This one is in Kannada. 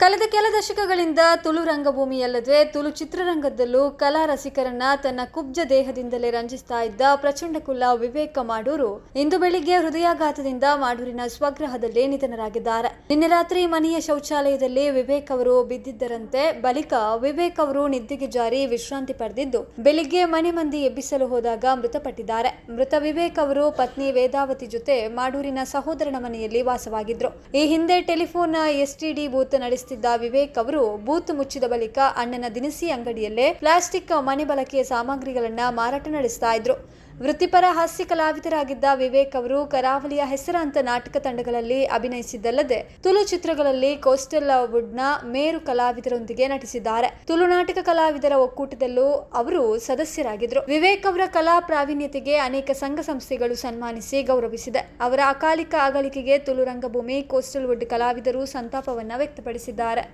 ಕಳೆದ ಕೆಲ ದಶಕಗಳಿಂದ ತುಳು ರಂಗಭೂಮಿಯಲ್ಲದೆ ತುಳು ಚಿತ್ರರಂಗದಲ್ಲೂ ಕಲಾ ರಸಿಕರನ್ನ ತನ್ನ ಕುಬ್ಜ ದೇಹದಿಂದಲೇ ರಂಜಿಸ್ತಾ ಇದ್ದ ಪ್ರಚಂಡ ಕುಲ್ಲ ವಿವೇಕ ಮಾಡೂರು ಇಂದು ಬೆಳಿಗ್ಗೆ ಹೃದಯಾಘಾತದಿಂದ ಮಾಡೂರಿನ ಸ್ವಗ್ರಹದಲ್ಲಿ ನಿಧನರಾಗಿದ್ದಾರೆ. ನಿನ್ನೆ ರಾತ್ರಿ ಮನೆಯ ಶೌಚಾಲಯದಲ್ಲಿ ವಿವೇಕ್ ಅವರು ಬಿದ್ದಿದ್ದರಂತೆ ಬಳಿಕ ವಿವೇಕ್ ಅವರು ನಿದ್ದೆಗೆ ಜಾರಿ ವಿಶ್ರಾಂತಿ ಪಡೆದಿದ್ದು, ಬೆಳಿಗ್ಗೆ ಮನೆ ಮಂದಿ ಎಬ್ಬಿಸಲು ಹೋದಾಗ ಮೃತಪಟ್ಟಿದ್ದಾರೆ. ಮೃತ ವಿವೇಕ್ ಅವರು ಪತ್ನಿ ವೇದಾವತಿ ಜೊತೆ ಮಾಡೂರಿನ ಸಹೋದರನ ಮನೆಯಲ್ಲಿ ವಾಸವಾಗಿದ್ರು. ಈ ಹಿಂದೆ ಟೆಲಿಫೋನ್ ಎಸ್ಟಿಡಿ ಬೂತ್ ನಡೆಸುತ್ತಿದ್ದ ವಿವೇಕ್ ಅವರು ಬೂತ್ ಮುಚ್ಚಿದ ಬಳಿಕ ಅಣ್ಣನ ದಿನಸಿ ಅಂಗಡಿಯಲ್ಲೇ ಪ್ಲಾಸ್ಟಿಕ್ ಮನೆ ಬಳಕೆಯ ಸಾಮಗ್ರಿಗಳನ್ನ ಮಾರಾಟ ನಡೆಸ್ತಾ ಇದ್ರು. ವೃತ್ತಿಪರ ಹಾಸ್ಯ ಕಲಾವಿದರಾಗಿದ್ದ ವಿವೇಕ್ ಅವರು ಕರಾವಳಿಯ ಹೆಸರಾಂತ ನಾಟಕ ತಂಡಗಳಲ್ಲಿ ಅಭಿನಯಿಸಿದ್ದಲ್ಲದೆ ತುಳು ಚಿತ್ರಗಳಲ್ಲಿ ಕೋಸ್ಟಲ್ ವುಡ್ನ ಮೇರು ಕಲಾವಿದರೊಂದಿಗೆ ನಟಿಸಿದ್ದಾರೆ. ತುಳು ನಾಟಕ ಕಲಾವಿದರ ಒಕ್ಕೂಟದಲ್ಲೂ ಅವರು ಸದಸ್ಯರಾಗಿದ್ದರು. ವಿವೇಕ್ ಅವರ ಕಲಾ ಪ್ರಾವೀಣ್ಯತೆಗೆ ಅನೇಕ ಸಂಘ ಸಂಸ್ಥೆಗಳು ಸನ್ಮಾನಿಸಿ ಗೌರವಿಸಿದೆ. ಅವರ ಅಕಾಲಿಕ ಅಗಲಿಕೆಗೆ ತುಳು ರಂಗಭೂಮಿ, ಕೋಸ್ಟಲ್ ವುಡ್ ಕಲಾವಿದರು ಸಂತಾಪವನ್ನು ವ್ಯಕ್ತಪಡಿಸಿದ್ದಾರೆ.